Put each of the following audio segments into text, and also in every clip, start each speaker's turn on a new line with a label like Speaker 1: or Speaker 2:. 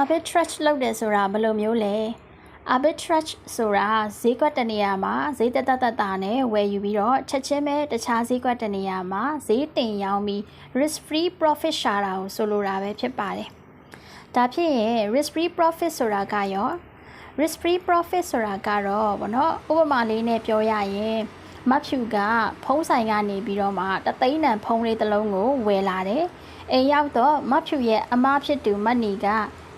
Speaker 1: arbitrage လုပ်တယ်ဆိုတာဘယ်လိုမျိုးလဲ arbitrage ဆိုတာဈေးကွက်တစ်နေရာမှာဈေးတက်တက်တက်တာနဲ့ဝယ်ယူပြီးတော့ချက်ချင်းပဲတခြားဈေးကွက်တစ်နေရာမှာဈေးတင်ရောင်းပြီး risk free profit ရှာတာကိုဆိုလိုတာပဲဖြစ်ပါတယ်။ဒါဖြစ်ရင် risk free profit ဆိုတာကရော risk free profit ဆိုတာကတော့ဗောနော်ဥပမာလေးနဲ့ပြောရရင်မဖြူကဖုံးဆိုင်ကနေပြီးတော့မှတသိန်းတန်ဖုံးလေးတစ်လုံးကိုဝယ်လာတယ်။အိမ်ရောက်တော့မဖြူရဲ့အမဖြစ်သူမတ်နီက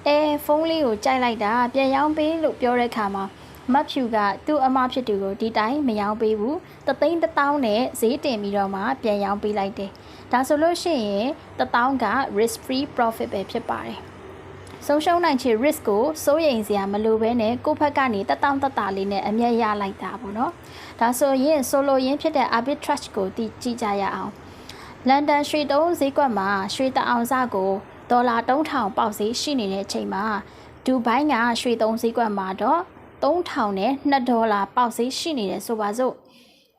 Speaker 1: အဲဖုန်းလေးကိုကြိုက်လိုက်တာပြန်ရောင်းပေးလို့ပြောတဲ့ခါမှာမတ်ဖြူကသူ့အမဖြစ်သူကိုဒီတိုင်းမရောင်းပေးဘူးတသိန်းတစ်တောင်းနဲ့ဈေးတင်ပြီးတော့မှပြန်ရောင်းပေးလိုက်တယ်ဒါဆိုလို့ရှိရင်တစ်တောင်းက risk free profit ပဲဖြစ်ပါတယ်ဆုံးရှုံးနိုင်ချေ risk ကိုစိုးရိမ်စရာမလိုဘဲနဲ့ကိုယ့်ဘက်ကနေတက်တောင့်တက်တာလေးနဲ့အမျက်ရလိုက်တာပေါ့နော်ဒါဆိုရင်ဆိုလိုရင်းဖြစ်တဲ့ arbitrage ကိုတည်ကြည့်ကြရအောင်လန်ဒန်ရွှေတုံးဈေးကွက်မှာရွှေတအောင်စကို ဒေါ်လာ3000ပေါက်ဈေးရှိနေတဲ့အချိန်မှာဒူဘိုင်းကရွှေသုံးဈေးကွက်မှာတော့3000နဲ့2ဒေါ်လာပေါက်ဈေးရှိနေတယ်ဆိုပါစို့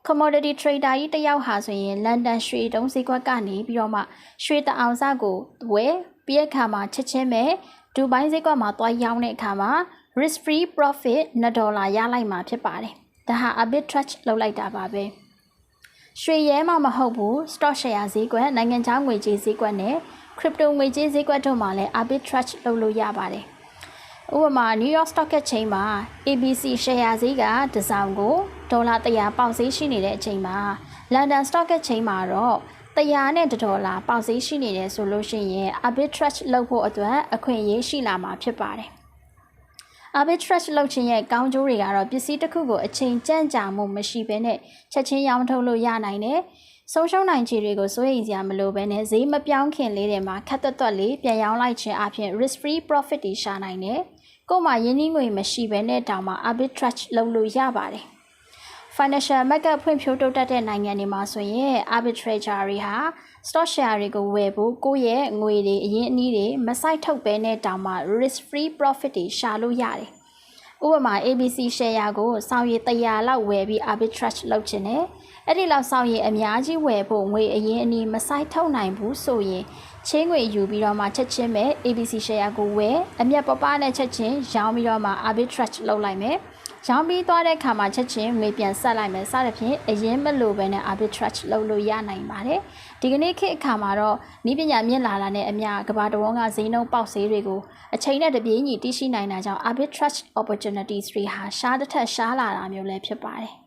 Speaker 1: commodity trader ကြီးတယောက်ဟာဆိုရင်လန်ဒန်ရွှေတုံးဈေးကွက်ကနေပြီးတော့မှရွှေတအောင်စကိုဝယ်ပြီးတဲ့အခါမှာချက်ချင်းပဲဒူဘိုင်းဈေးကွက်မှာသွားရောင်းတဲ့အခါမှာ risk free profit 2ဒေါ်လာရလိုက်မှာဖြစ်ပါတယ်ဒါဟာ arbitrage လုပ်လိုက်တာပါပဲရွှေရဲမှမဟုတ်ဘူး stock share ဈေးကွက်နိုင်ငံခြားငွေကြေးဈေးကွက်နဲ့ crypto ငွေကြေးဈေးကွက်တို့မှာလည်း arbitrage လုပ်လို့ရပါတယ်။ဥပမာ New York Stock Exchange မှာ ABC share ဈေးကတစ်စောင်ကိုဒေါ်လာ100ပေါင်ဈေးရှိနေတဲ့အချိန်မှာ London Stock Exchange မှာတော့100နဲ့ဒေါ်လာပေါင်ဈေးရှိနေတယ်ဆိုလို့ရှိရင် arbitrage လုပ်ဖို့အတွက်အခွင့်အရေးရှိလာမှာဖြစ်ပါတယ်။ arbitrage လုပ်ခြင်းရဲ့ကောင်းကျိုးတွေကတော့ပစ္စည်းတစ်ခုကိုအချိန်ကြန့်ကြာမှုမရှိဘဲနဲ့ချက်ချင်းရောင်းထုတ်လို့ရနိုင်တယ်။ ဆုံးရှုံးနိုင်ခြေတွေကိုစိုးရိမ်စရာမလိုဘဲနဲ့ဈေးမပြောင်းခင်လေးတွေမှာခက်သွက်သွက်လေးပြန်ရောင်းလိုက်ခြင်းအပြင် risk free profit တွေရှာနိုင်တယ်။ကို့မှာရင်းနှီးငွေမရှိဘဲနဲ့တောင်မှ arbitrage လုပ်လို့ရပါတယ်။ financial market ဖွံ့ဖြိုးတိုးတက်တဲ့နိုင်ငံတွေမှာဆိုရင် arbitrager တွေဟာ stock share တွေကိုဝယ်ဖို့ကိုယ့်ရဲ့ငွေတွေအရင်းအနှီးတွေမဆိုင်ထုတ်ဘဲနဲ့တောင်မှ risk free profit တွေရှာလို့ရတယ်။ ဥပမာ ABC share ကိုစောင်းရည်100လောက်ဝယ်ပြီး arbitrage လုပ်ခြင်းနဲ့အဲ့ဒီလောက်စောင်းရည်အများကြီးဝယ်ဖို့ငွေအရင်အနည်းမဆိုင်ထုတ်နိုင်ဘူးဆိုရင်ချင်းငွေယူပြီးတော့မှချက်ချင်းပဲ ABC share ကိုဝယ်အမျက်ပပနဲ့ချက်ချင်းရောင်းပြီးတော့မှ arbitrage လုပ်လိုက်မယ် ရောင်းပြီးသွားတဲ့ခါမှာချက်ချင်းငွေပြန်ဆက်လိုက်မယ်စသဖြင့်အရင်မလိုပဲနဲ့ arbitrage လုပ်လို့ရနိုင်ပါတယ်ဒီကနေ့ခေတ်အခါမှာတော့ဤပညာမြင့်လာတာနဲ့အမျှကဘာတဝန်းကဈေးနှုန်းပေါက်ဈေးတွေကိုအချိန်နဲ့တပြေးညီတည်ရှိနိုင်တာကြောင့် arbitrage opportunities တွေဟာရှားတစ်ထက်ရှားလာတာမျိုးလည်းဖြစ်ပါတယ်